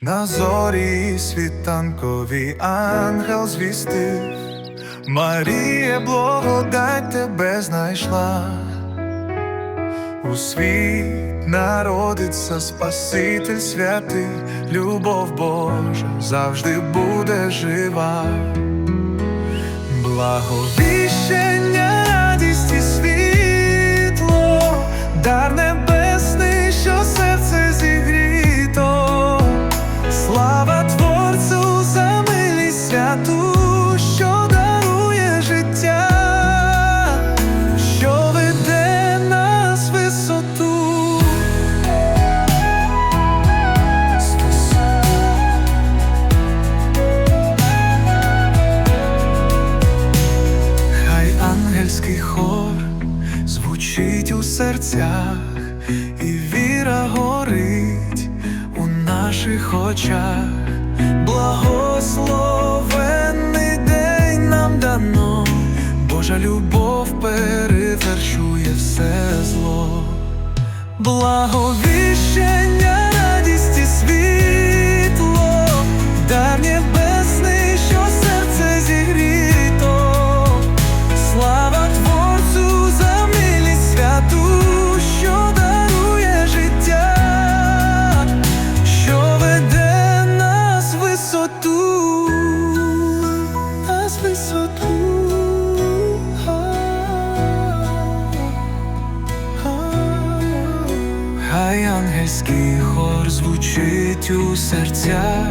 На зорі світанкові ангел звістив, Марія, благодать тебе знайшла, у світ народиться Спаситель святий, любов Божа завжди буде жива, благовіщення, що дарує життя, що веде нас висоту. Хай ангельський хор звучить у серцях, і віра горить у наших очах. Любов перевершує все зло. Благовіщення, Хай ангельський хор звучить у серцях,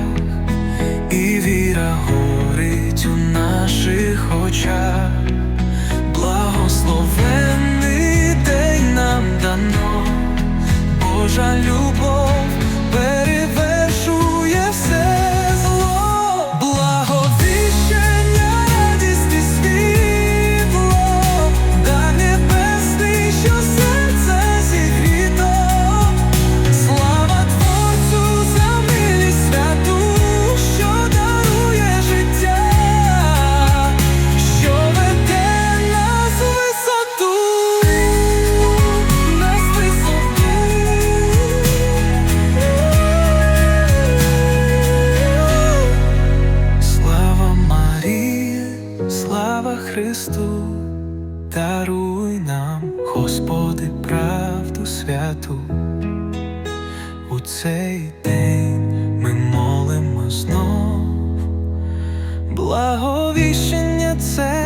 даруй нам, Господи, правду святу. У цей день ми молимо знов, благовіщення це.